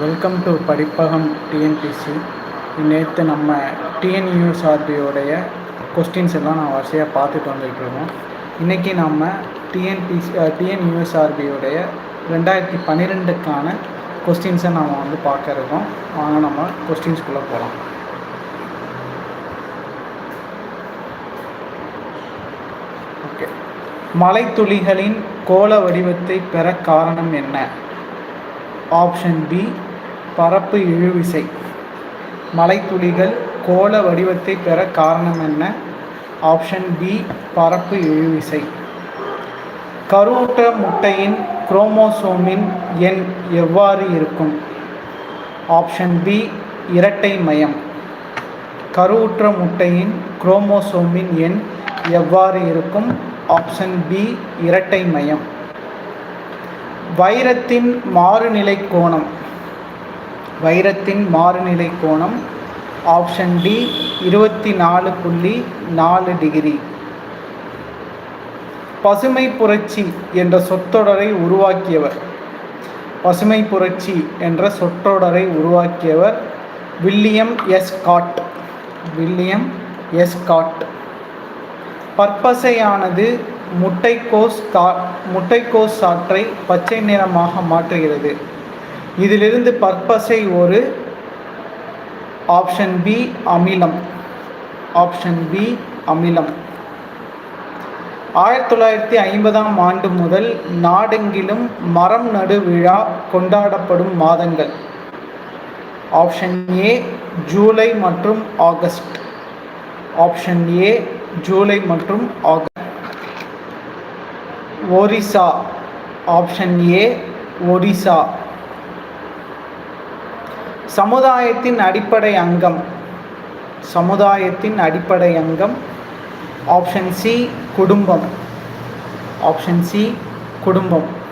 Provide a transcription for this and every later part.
Welcome to படிப்பகம் TNPSC நேற்று நம்ம டிஎன்யூஎஸ்ஆர்பியோடைய questions எல்லாம் நான் வரிசையாக பார்த்துட்டு வந்துட்டுருக்கோம் இன்றைக்கி நம்ம டிஎன்பிசி டிஎன்யூஎஸ்ஆர்பியோடைய ரெண்டாயிரத்தி பன்னிரெண்டுக்கான கொஸ்டின்ஸை நம்ம வந்து பார்க்க இருக்கோம். வாங்க நம்ம கொஸ்டின்ஸ்குள்ளே போகலாம் ஓகே மலைத்துளிகளின் கோள வடிவத்தை பெற காரணம் என்ன? ஆப்ஷன் பி பரப்பு இழுவிசை. மலைத்துளிகள் கோள வடிவத்தை பெற காரணம் என்ன? ஆப்ஷன் பி பரப்பு இழுவிசை. கருவுற்ற முட்டையின் குரோமோசோமின் எண் எவ்வாறு இருக்கும்? ஆப்ஷன் பி இரட்டை மயம். கருவுற்ற முட்டையின் குரோமோசோமின் எண் எவ்வாறு இருக்கும்? ஆப்ஷன் பி இரட்டை மயம். வைரத்தின் மாறுநிலை கோணம். வைரத்தின் மாறுநிலை கோணம் ஆப்ஷன் டி இருபத்தி நாலு புள்ளி நாலு டிகிரி. பசுமை புரட்சி என்ற சொற்றொடரை உருவாக்கியவர். பசுமை புரட்சி என்ற சொற்றொடரை உருவாக்கியவர் William S Gaud. William S Gaud. பற்பசையானது முட்டைக்கோஸ் கா முட்டைக்கோஸ் சாற்றை பச்சை நிறமாக மாற்றுகிறது. இதிலிருந்து பற்பசை ஒரு ஆப்ஷன் பி அமிலம். ஆப்ஷன் பி அமிலம். ஆயிரத்தி தொள்ளாயிரத்தி ஐம்பதாம் ஆண்டு முதல் நாடெங்கிலும் மரம் நடு விழா கொண்டாடப்படும் மாதங்கள். ஆப்ஷன் ஏ ஜூலை மற்றும் ஆகஸ்ட். ஆப்ஷன் ஏ ஜூலை மற்றும் August. Orissa. Option A Orissa. சமுதாயத்தின் அடிப்படை அங்கம். சமுதாயத்தின் அடிப்படை அங்கம். ஆப்ஷன் சி குடும்பம். ஆப்ஷன் சி குடும்பம்.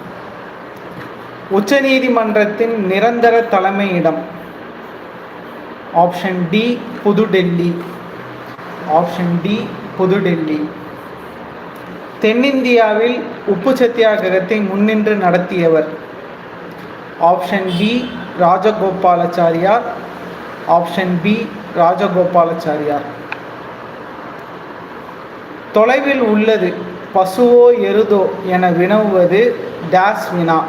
உச்சநீதிமன்றத்தின் நிரந்தர தலைமையிடம் ஆப்ஷன் டி புதுடெல்லி. ஆப்ஷன் டி புதுடெல்லி. தென்னிந்தியாவில் உப்பு சத்தியாகிரகத்தை முன்னின்று நடத்தியவர். Option B Rajagopalachariar. Option B Rajagopalachariar. தொலைவில் உள்ளது பசுவோ எருதோ என வினவுவது டேஸ் வினா.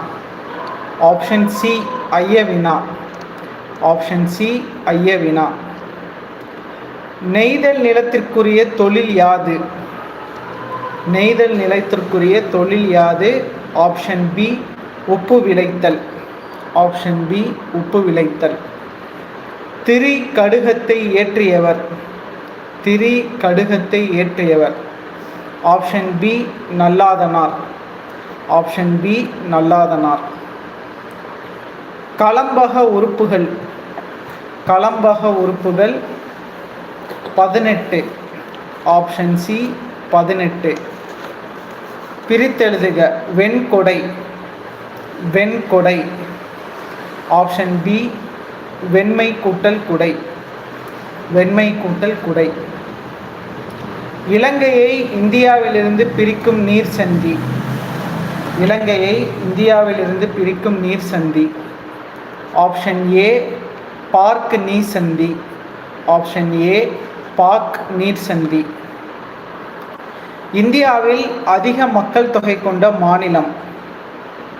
ஆப்ஷன் சி ஐய வினா. ஆப்ஷன் சி ஐய வினா. நெய்தல் நிலத்திற்குரிய தொழில் யாது? நெய்தல் நிலையத்திற்குரிய தொழில் யாது? ஆப்ஷன் பி உப்பு விளைத்தல். ஆப்ஷன் பி உப்பு விளைத்தல். திரி கடுகத்தை ஏற்றியவர். திரி கடுகத்தை ஏற்றியவர். Option B Nalladhanar. Option B Nalladhanar. கலம்பக உறுப்புகள். கலம்பக உறுப்புகள் பதினெட்டு. ஆப்ஷன் சி பதினெட்டு. பிரித்தெழுதுக. வெண்கொடை. வெண்கொடை. ஆப்ஷன் பி வெண்மை கூட்டல் குடை. வெண்மை கூட்டல் குடை. இலங்கையை இந்தியாவிலிருந்து பிரிக்கும் நீர் சந்தி இலங்கையை இந்தியாவிலிருந்து பிரிக்கும் நீர் சந்தி ஆப்ஷன் ஏ பார்க் நீர் சந்தி ஆப்ஷன் ஏ பார்க் நீர் சந்தி இந்தியாவில் அதிக மக்கள் தொகை கொண்ட மாநிலம்.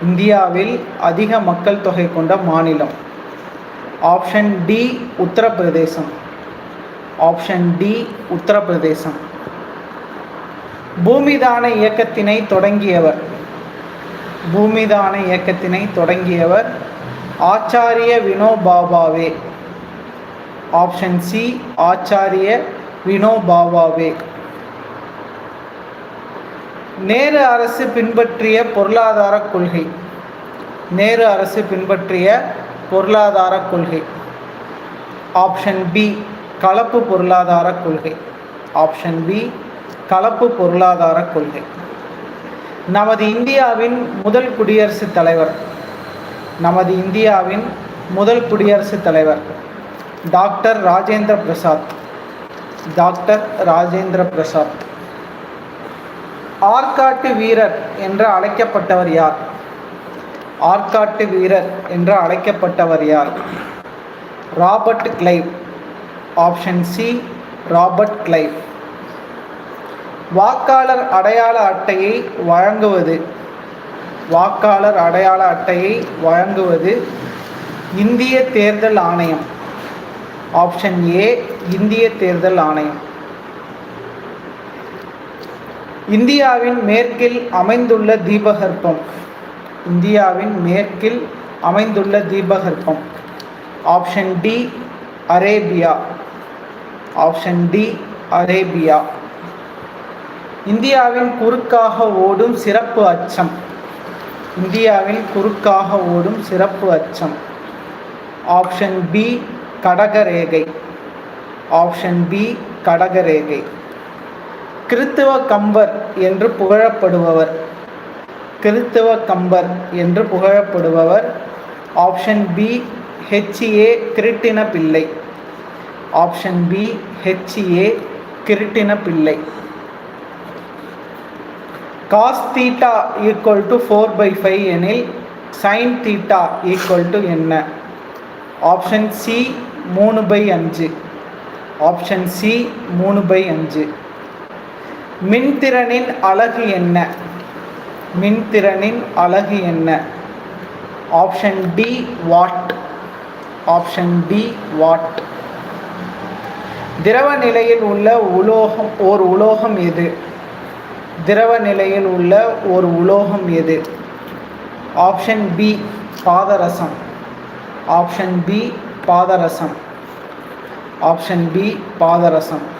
இந்தியாவில் அதிக மக்கள் தொகை கொண்ட மாநிலம். Option D Uttar Pradesh. Option D Uttar Pradesh. பூமிதான இயக்கத்தினை தொடங்கியவர். பூமிதான இயக்கத்தினை தொடங்கியவர் ஆச்சாரிய வினோபாபாவே ஆப்ஷன் சி ஆச்சாரிய வினோபாபாவே நேரு அரசு பின்பற்றிய பொருளாதார கொள்கை. நேரு அரசு பின்பற்றிய பொருளாதார கொள்கை. ஆப்ஷன் பி கலப்பு பொருளாதார கொள்கை. ஆப்ஷன் பி கலப்பு பொருளாதார கொள்கை. நமது இந்தியாவின் முதல் குடியரசுத் தலைவர். நமது இந்தியாவின் முதல் குடியரசுத் தலைவர். டாக்டர் ராஜேந்திர பிரசாத். டாக்டர் ராஜேந்திர பிரசாத். ஆற்காட்டு வீரர் என்று அழைக்கப்பட்டவர் யார்? ஆற்காட்டு வீரர் என்று அழைக்கப்பட்டவர் யார்? Robert Clive. Option C Robert Clive. வாக்காளர் அடையாள அட்டையை வழங்குவது. வாக்காளர் அடையாள அட்டையை வழங்குவது இந்திய தேர்தல் ஆணையம். ஆப்ஷன் ஏ இந்திய தேர்தல் ஆணையம். இந்தியாவின் மேற்கில் அமைந்துள்ள தீபகற்பம். இந்தியாவின் மேற்கில் அமைந்துள்ள தீபகற்பம். Option D Arabia. Option D Arabia. இந்தியாவின் குறுக்காக ஓடும் சிறப்பு அச்சம். இந்தியாவின் குறுக்காக ஓடும் சிறப்பு அச்சம். ஆப்ஷன் பி கடகரேகை. ஆப்ஷன் பி கடகரேகை. கிறித்துவ கம்பர் என்று புகழப்படுபவர். கிறித்துவ கம்பர் என்று புகழப்படுபவர். Option B H A Krishna Pillai option B H A Krishna Pillai cos theta equal to four by five எனில் சைன் தீட்டா ஈக்குவல் டு என்ன? ஆப்ஷன் சி மூணு பை அஞ்சு. ஆப்ஷன் சி மூணு பை அஞ்சு. மின்திறனின் அலகு என்ன? மின்திறனின் அலகு என்ன? Option D watt? Option D watt? திரவ நிலையில் உள்ள உலோகம் ஓர் உலோகம் எது? திரவ நிலையில் உள்ள ஒரு உலோகம் எது? ஆப்ஷன் பி பாதரசம். ஆப்ஷன் பி பாதரசம். ஆப்ஷன் பி பாதரசம்.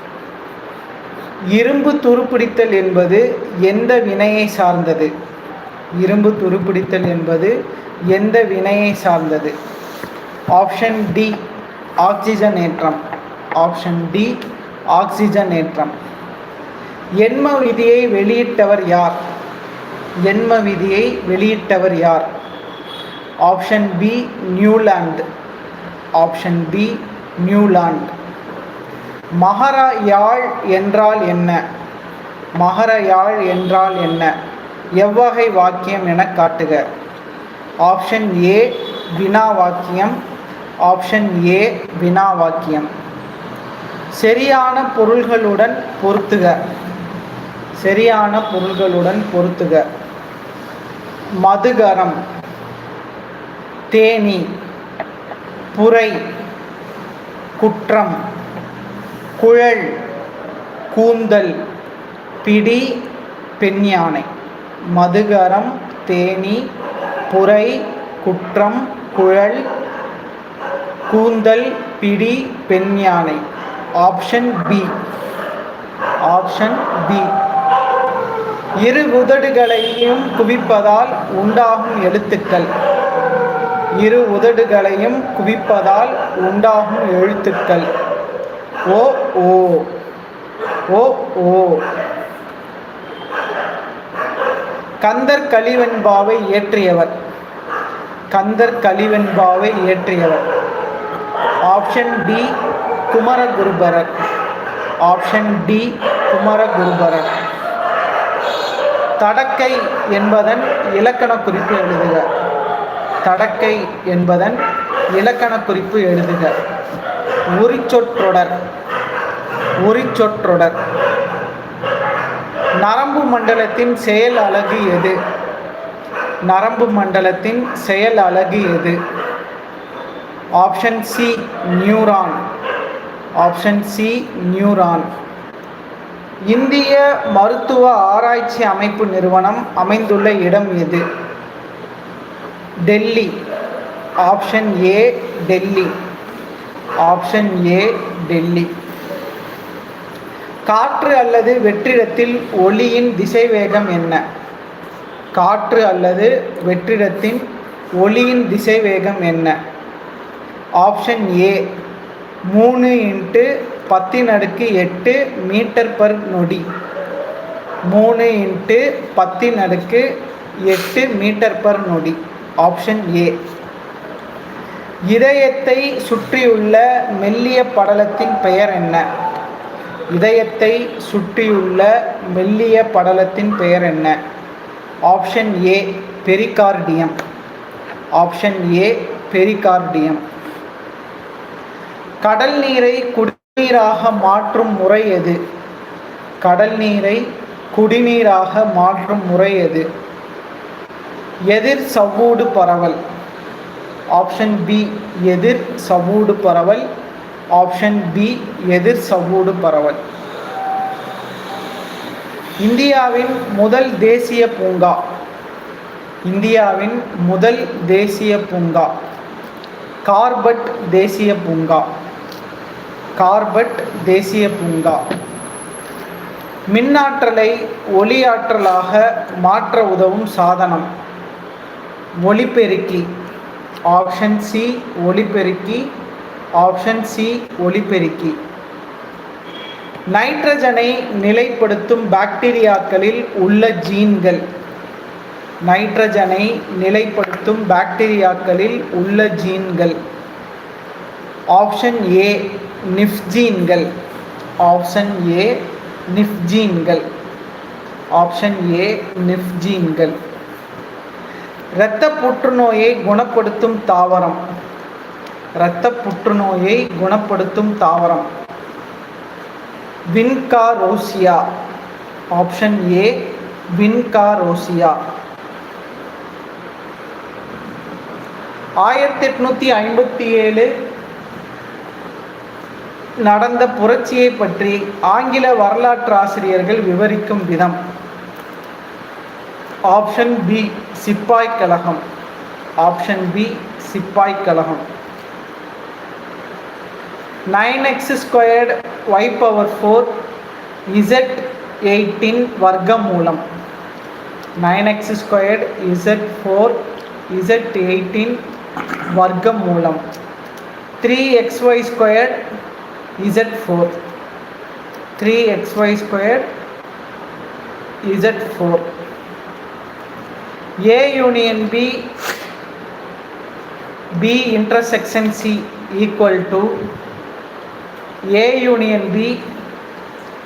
இரும்பு துருப்பிடித்தல் என்பது எந்த வினையை சார்ந்தது? இரும்பு துருப்பிடித்தல் என்பது எந்த வினையை சார்ந்தது? ஆப்ஷன் டி ஆக்சிஜனேற்றம் ஆப்ஷன் டி ஆக்சிஜனேற்றம் எண்ம விதியை வெளியிட்டவர் யார்? எண்ம விதியை வெளியிட்டவர் யார்? Option B Newlands. Option B Newlands. மகர யாழ் என்றால் என்ன? மகர யாழ் என்றால் என்ன? எவ்வகை வாக்கியம் என காட்டுக. ஆப்ஷன் ஏ வினா வாக்கியம். ஆப்ஷன் ஏ வினா வாக்கியம். சரியான பொருள்களுடன் பொருத்துக. சரியான பொருள்களுடன் பொருத்துக. மதுகரம் தேனி புரை குற்றம். குழல் கூந்தல் பிடி பெண்யானை. மதுகரம் தேனி புரை குற்றம் குழல் கூந்தல் பிடி பெண்யானை. ஆப்ஷன் பி ஆப்ஷன் பி இரு உதடுகளையும் குவிப்பதால் உண்டாகும் எழுத்துக்கள். இரு உதடுகளையும் குவிப்பதால் உண்டாகும் எழுத்துக்கள். ஓ ஓ. ஓ ஓ. கந்தர் கலிவெண்பாவை இயற்றியவர். கந்தர் கலிவெண்பாவை இயற்றியவர். Option D Kumaraguruparar. Option D Kumaraguruparar. தடக்கை என்பதன் இலக்கண குறிப்பு எழுதுக. தடக்கை என்பதன் இலக்கண குறிப்பு எழுதுக. உரிச்சொற்றொடர். உரிச்சொற்றொடர். நரம்பு மண்டலத்தின் செயல் அலகு எது? நரம்பு மண்டலத்தின் செயல் அலகு எது? Option C neuron. Option C neuron. இந்திய மருத்துவ ஆராய்ச்சி அமைப்பு நிறுவனம் அமைந்துள்ள இடம் எது? Delhi. Option A Delhi. Option A Delhi. காற்று அல்லது வெற்றிடத்தில் ஒளியின் திசைவேகம் என்ன? காற்று அல்லது வெற்றிடத்தின் ஒளியின் திசைவேகம் என்ன? ஆப்ஷன் ஏ மூணு இன்ட்டு பத்தின் அடுக்கு எட்டு மீட்டர் பர் நொடி. மூணு இன்ட்டு பத்தின் அடுக்கு எட்டு மீட்டர் பர் நொடி. Option A. இதயத்தை சுற்றியுள்ள மெல்லிய படலத்தின் பெயர் என்ன? இதயத்தை சுற்றியுள்ள மெல்லிய படலத்தின் பெயர் என்ன? Option A pericardium. Option A pericardium. கடல் நீரை குடிநீராக மாற்றும் முறை எது? கடல் நீரை குடிநீராக மாற்றும் முறை எது? எதிர் சவ்வூடு பரவல். ஆப்ஷன் பி எதிர் சவூடு பரவல். ஆப்ஷன் பி எதிர் சவூடு பரவல். இந்தியாவின் முதல் தேசிய பூங்கா. இந்தியாவின் முதல் தேசிய பூங்கா. கார்பட் தேசிய பூங்கா. கார்பட் தேசிய பூங்கா. மின்னாற்றலை ஒளியாற்றலாக மாற்ற உதவும் சாதனம். ஒளிபெருக்கி ஆப்ஷன் சி ஒளிபெருக்கி ஆப்ஷன் சி ஒளிபெருக்கி நைட்ரஜனை நிலைப்படுத்தும் பாக்டீரியாக்களில் உள்ள ஜீன்கள் நைட்ரஜனை நிலைப்படுத்தும் பாக்டீரியாக்களில் உள்ள ஜீன்கள் ஆப்ஷன் ஏ நிஃப்ஜீன்கள் ஆப்ஷன் ஏ நிஃப்ஜீன்கள் ஆப்ஷன் ஏ நிஃப்ஜீன்கள் இரத்த புற்றுநோயை குணப்படுத்தும் தாவரம். இரத்த புற்றுநோயை குணப்படுத்தும் தாவரம். Vinca rosea. Option A vinca rosea. ஆயிரத்தி எட்நூற்றி ஐம்பத்தி ஏழு நடந்த புரட்சியை பற்றி ஆங்கில வரலாற்று ஆசிரியர்கள் விவரிக்கும் விதம். ஆப்ஷன் பி சிப்பாய் கழகம் ஆப்ஷன் பி சிப்பாய் கழகம் nine x squared y power four z eighteen வர்க்கமூலம் nine x squared z four z eighteen வர்க்கமூலம் three x y squared z four three x y squared z four A union B B intersection C equal to A union B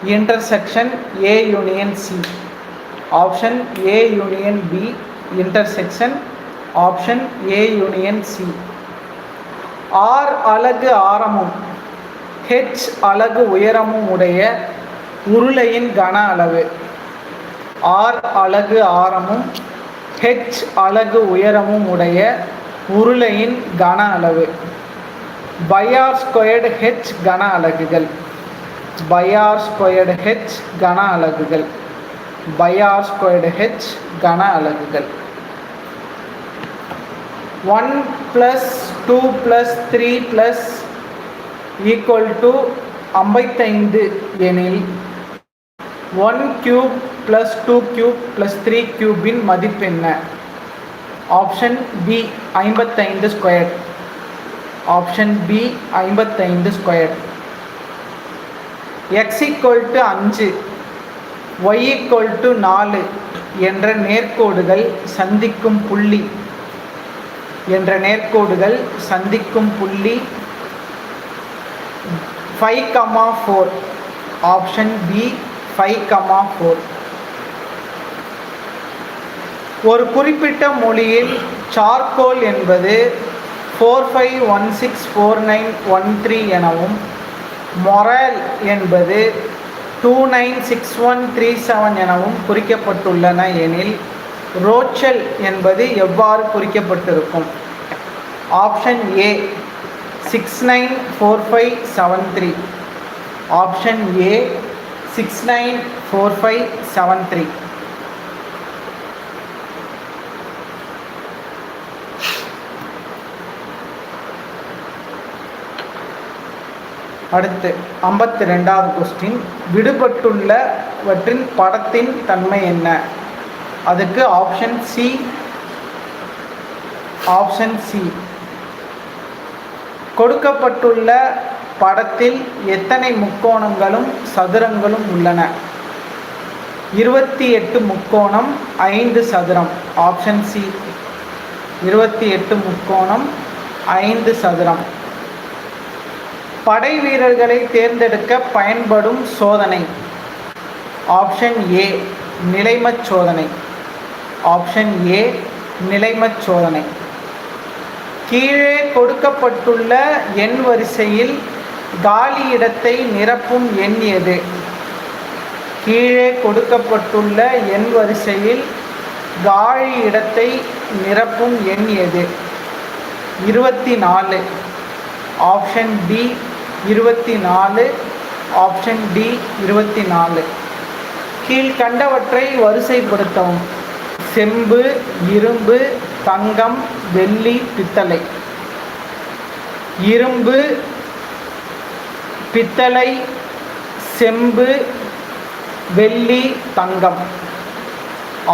intersection A union C option A union B intersection option A union C r அலகு ஆரமும் H அலகு உயரமும் உடைய உருளையின் கன அளவு R அலகு ஆரமும் ஹெச் அலகு உயரமும் உடைய உருளையின் கன அளவு. பையார் ஸ்கொயர்டு ஹெச் கன அலகுகள். பையார் ஸ்கொயர்டு ஹெச் கன அலகுகள். பையார் ஸ்கொயர்டு ஹெச் கன அலகுகள். One plus two plus three plus equal to ஐம்பத்தைந்து எனில் one cube plus two cube plus three கியூபின் மதிப்பென்ன ஆப்ஷன் பி ஐம்பத்தைந்து ஸ்கொயர். ஆப்ஷன் பி ஐம்பத்தைந்து ஸ்கொயர். எக்ஸ் ஈக்குவல் டு அஞ்சு ஒய் ஈக்குவல் டு நாலு என்ற நேர்கோடுகள் சந்திக்கும் புள்ளி. என்ற நேர்கோடுகள் சந்திக்கும் புள்ளி five comma four option B five comma four ஒரு குறிப்பிட்ட மொழியில் சார்கோல் என்பது four five one six four nine one three எனவும் மொரல் என்பது two nine six one three seven எனவும் குறிக்கப்பட்டுள்ளன எனில் ரோச்சல் என்பது எவ்வாறு குறிக்கப்பட்டிருக்கும்? Option A six nine four five seven three option A six nine four five seven three அடுத்து ஐம்பத்தி ரெண்டாவது கொஸ்டின் விடுபட்டுள்ளவற்றின் படத்தின் தன்மை என்ன? அதுக்கு ஆப்ஷன் சி ஆப்ஷன் சி கொடுக்கப்பட்டுள்ள படத்தில் எத்தனை முக்கோணங்களும் சதுரங்களும் உள்ளன? இருபத்தி எட்டு முக்கோணம் ஐந்து சதுரம். ஆப்ஷன் சி இருபத்தி எட்டு முக்கோணம் ஐந்து சதுரம். படை வீரர்களை தேர்ந்தெடுக்க பயன்படும் சோதனை. ஆப்ஷன் ஏ நிலைமச் சோதனை. ஆப்ஷன் ஏ நிலைமச் சோதனை. கீழே கொடுக்கப்பட்டுள்ள எண் வரிசையில் காலி இடத்தை நிரப்பும் எண் எது கீழே கொடுக்கப்பட்டுள்ள எண் வரிசையில் காலி இடத்தை நிரப்பும் எண் எது இருபத்தி நாலு ஆப்ஷன் டி இருபத்தி நாலு ஆப்ஷன் டி இருபத்தி நாலு கீழ்கண்டவற்றை வரிசைப்படுத்தவும். செம்பு இரும்பு தங்கம் வெள்ளி பித்தளை. இரும்பு பித்தளை செம்பு வெள்ளி தங்கம்.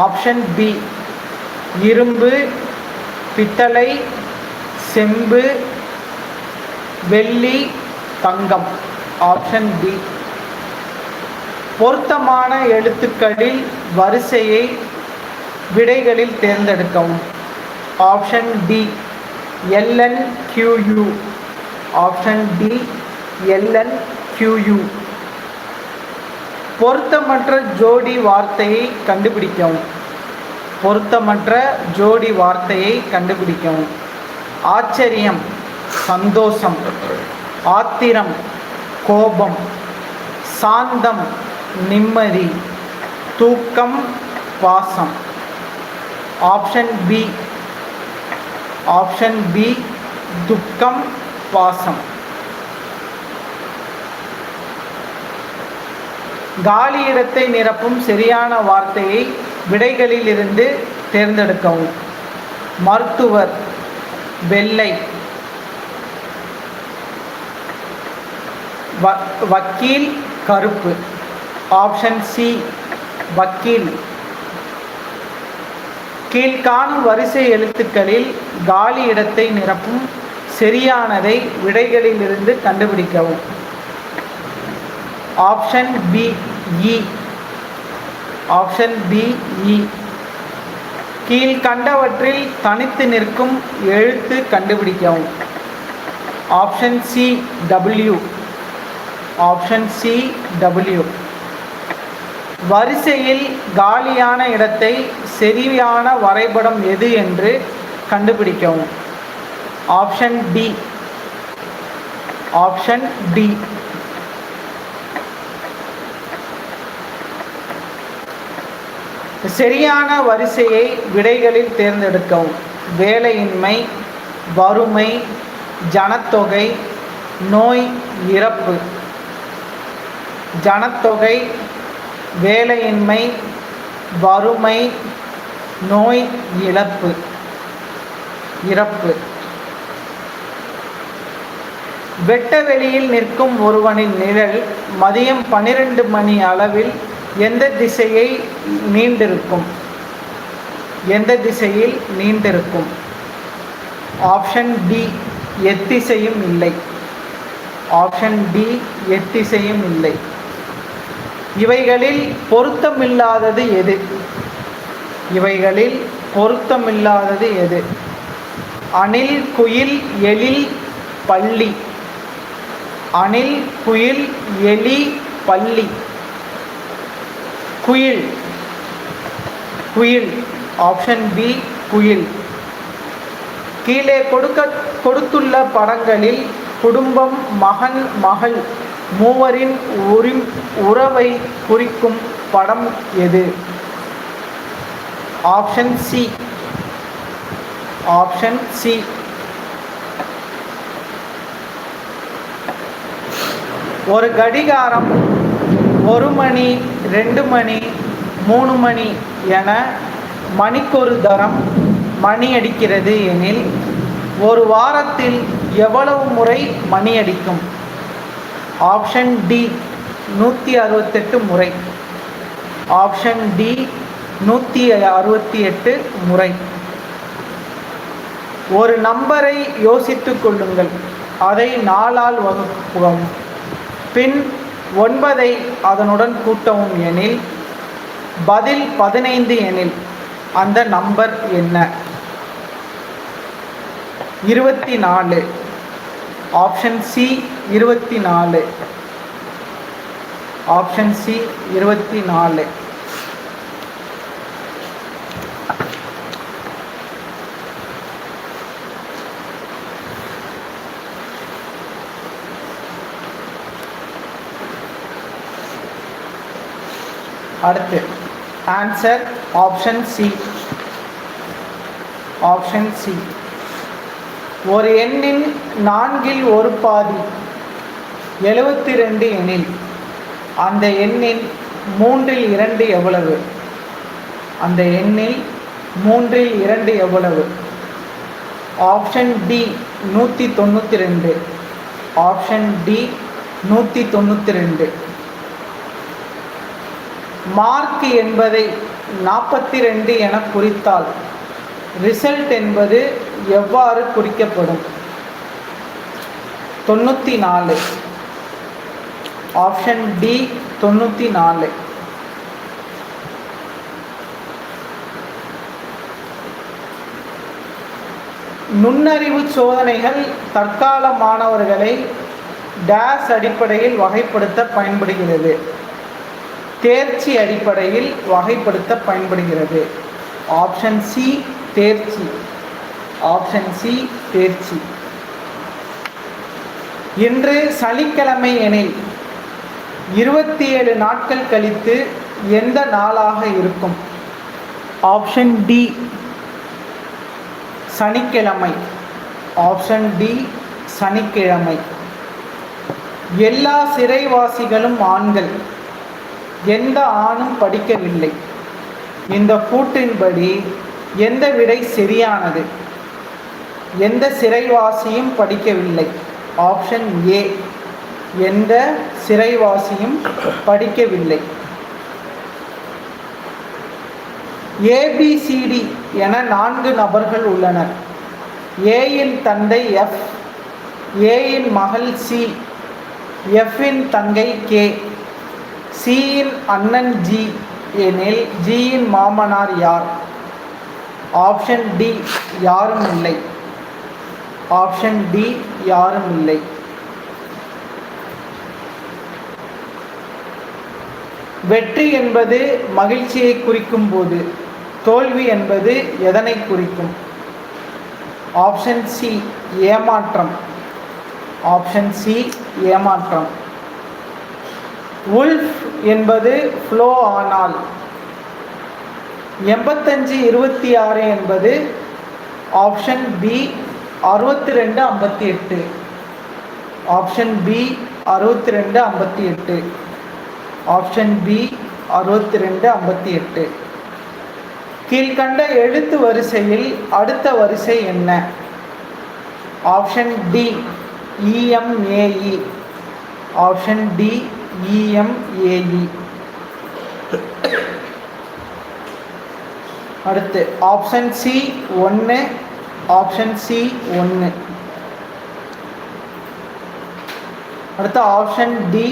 ஆப்ஷன் பி இரும்பு பித்தளை செம்பு வெள்ளி தங்கம். ஆப்ஷன் பி பொருத்தமான எழுத்துக்களில் வரிசையை விடைகளில் தேர்ந்தெடுக்கவும். Option D L N Q U option D L N Q U பொருத்தமற்ற ஜோடி வார்த்தையை கண்டுபிடிக்கவும். பொருத்தமற்ற ஜோடி வார்த்தையை கண்டுபிடிக்கவும். ஆச்சரியம் சந்தோஷம் ஆத்திரம் கோபம் சாந்தம் நிம்மதி தூக்கம் பாசம். Option B. ஆப்ஷன் பி துக்கம் பாசம். காலி இடத்தை நிரப்பும் சரியான வார்த்தையை விடைகளிலிருந்து தேர்ந்தெடுக்கவும். மருத்துவர் வெள்ளை. வ வக்கீல் கருப்பு. ஆப்ஷன் சி வக்கீல். கீழ்காணும் வரிசை எழுத்துக்களில் காலி இடத்தை நிரப்பும் சரியானதை விடைகளிலிருந்து கண்டுபிடிக்கவும். ஆப்ஷன் பிஇ ஆப்ஷன் பிஇ கீழ் கீழ்கண்டவற்றில் தனித்து நிற்கும் எழுத்து கண்டுபிடிக்கவும். Option C W option C W வரிசையில் காலியான இடத்தை சரியான வரைபடம் எது என்று கண்டுபிடிக்கவும். ஆப்ஷன் டி ஆப்ஷன் டி சரியான வரிசையை விடைகளில் தேர்ந்தெடுக்கவும். வேலையின்மை வறுமை ஜனத்தொகை நோய் இறப்பு. ஜனத்தொகை வேலையின்மை வறுமை நோய் இழப்பு. இறப்பு. வெட்ட வெளியில் நிற்கும் ஒருவனின் நிழல் மதியம் பன்னிரண்டு மணி அளவில் எந்த திசையை நீண்டிருக்கும்? எந்த திசையில் நீண்டிருக்கும்? ஆப்ஷன் டி எத்திசையும் இல்லை. ஆப்ஷன் டி எத்திசையும் இல்லை. இவைகளில் பொருத்தமில்லாதது எது? இவைகளில் பொருத்தமில்லாதது எது? அணில் குயில் எழில் பள்ளி. அணில் குயில் எலி பள்ளி. குயில். குயில். ஆப்ஷன் பி குயில். கீழே கொடுக்க கொடுத்துள்ள படங்களில் குடும்பம் மகன் மகள் மூவரின் உரி உறவை குறிக்கும் படம் எது? ஆப்ஷன் சி ஆப்ஷன் சி ஒரு கடிகாரம் ஒரு மணி ரெண்டு மணி மூணு மணி என மணிக்கொரு தரம் மணி அடிக்கிறது எனில் ஒரு வாரத்தில் எவ்வளவு முறை மணி அடிக்கும்? ஆப்ஷன் டி நூற்றி அறுபத்தெட்டு முறை. ஆப்ஷன் டி நூற்றி அறுபத்தி எட்டு முறை. ஒரு நம்பரை யோசித்து கொள்ளுங்கள். அதை நாளால் வகுக்கவும் பின் ஒன்பதை அதனுடன் கூட்டவும் எனில் பதில் பதினைந்து எனில் அந்த நம்பர் என்ன? இருபத்தி நாலு ஆப்ஷன் சி இருபத்தி நாலு ஆப்ஷன் சி இருபத்தி நாலு அடுத்து answer option C option C ஒரு எண்ணின் நான்கில் ஒரு பாதி எழுபத்தி ரெண்டு எண்ணில். அந்த எண்ணின் மூன்றில் இரண்டு எவ்வளவு? அந்த எண்ணில் மூன்றில் இரண்டு எவ்வளவு? ஆப்ஷன் டி நூற்றி தொண்ணூற்றி ரெண்டு. ஆப்ஷன் டி நூற்றி தொண்ணூற்றி ரெண்டு. மார்க் என்பதை நாற்பத்தி ரெண்டு என குறித்தால் ரிசல்ட் என்பது எவ்வாறு குறிக்கப்படும்? தொண்ணூற்றி நாலு ஆப்ஷன் டி தொண்ணூற்றி நாலு நுண்ணறிவு சோதனைகள் தற்கால மாணவர்களை டேஸ் அடிப்படையில் வகைப்படுத்த பயன்படுகிறது. தேர்ச்சி அடிப்படையில் வகைப்படுத்த பயன்படுகிறது. ஆப்ஷன் சி தேர்ச்சி. ஆப்ஷன் சி தேர்ச்சி. இன்று சனிக்கிழமை எனில் இருபத்தி ஏழு நாட்கள் கழித்து எந்த நாளாக இருக்கும்? ஆப்ஷன் டி சனிக்கிழமை. ஆப்ஷன் டி சனிக்கிழமை. எல்லா சிறைவாசிகளும் ஆண்கள். எந்த ஆணும் படிக்கவில்லை. இந்த கூட்டின்படி எந்த விடை சரியானது? எந்த சிறைவாசியும் படிக்கவில்லை. Option A. எந்த சிறைவாசியும் படிக்கவில்லை. ஏபிசிடி என நான்கு நபர்கள் உள்ளனர். ஏயின் தந்தை எஃப். ஏயின் மகள் சி. எஃப்பின் தங்கை கே. சியின் அண்ணன் ஜி எனில் ஜியின் மாமனார் யார்? ஆப்ஷன் டி யாரும் இல்லை. ஆப்ஷன் டி யாரும் இல்லை. வெற்றி என்பது மகிழ்ச்சியை குறிக்கும் போது தோல்வி என்பது எதனை குறிக்கும்? ஆப்ஷன் சி ஏமாற்றம். ஆப்ஷன் சி ஏமாற்றம். உல்ஃப் என்பது ஃப்ளோ ஆனால். எண்பத்தஞ்சு இருபத்தி ஆறு என்பது ஆப்ஷன் பி அறுபத்தி ரெண்டு ஐம்பத்தி எட்டு. ஆப்ஷன் பி அறுபத்தி ரெண்டு ஐம்பத்தி எட்டு. ஆப்ஷன் பி அறுபத்தி ரெண்டு ஐம்பத்தி எட்டு. கீழ்கண்ட எழுத்து வரிசையில் அடுத்த வரிசை என்ன? Option D E M A E option D E M A E அடுத்து ஆப்ஷன் சி ஒன்று ஆப்ஷன் சி ஒன்று அடுத்து option D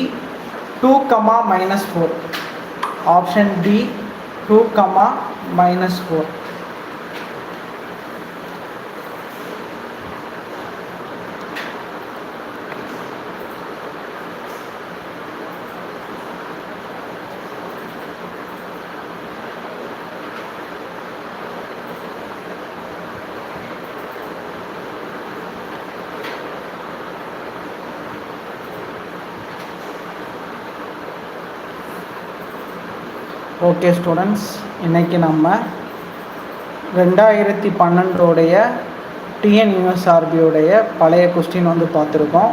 two comma minus four option D two comma minus four okay students இன்றைக்கி நம்ம ரெண்டாயிரத்தி பன்னெண்டோடைய டிஎன்யூஎஸ்ஆர்பியோடைய பழைய கொஸ்டின் வந்து பார்த்துருக்கோம்.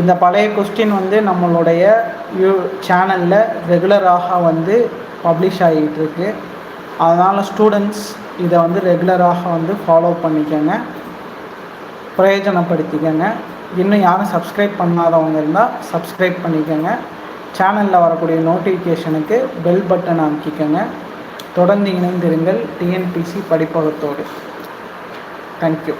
இந்த பழைய கொஸ்டின் வந்து நம்மளுடைய யூ சேனலில் ரெகுலராக வந்து பப்ளிஷ் ஆகிட்டு இருக்கு அதனால் ஸ்டூடெண்ட்ஸ் இதை வந்து ரெகுலராக வந்து ஃபாலோ பண்ணிக்கோங்க. பிரயோஜனப்படுத்திக்கோங்க. இன்னும் யாரும் சப்ஸ்கிரைப் பண்ணாதவங்க இருந்தால் சப்ஸ்கிரைப் பண்ணிக்கோங்க. சேனலில் வரக்கூடிய நோட்டிஃபிகேஷனுக்கு பெல் பட்டன் அமைக்கிக்கோங்க. தொடர்ந்து இணைந்திருங்கள். டிஎன்பிசி படிப்பகத்தோடு. தேங்க்யூ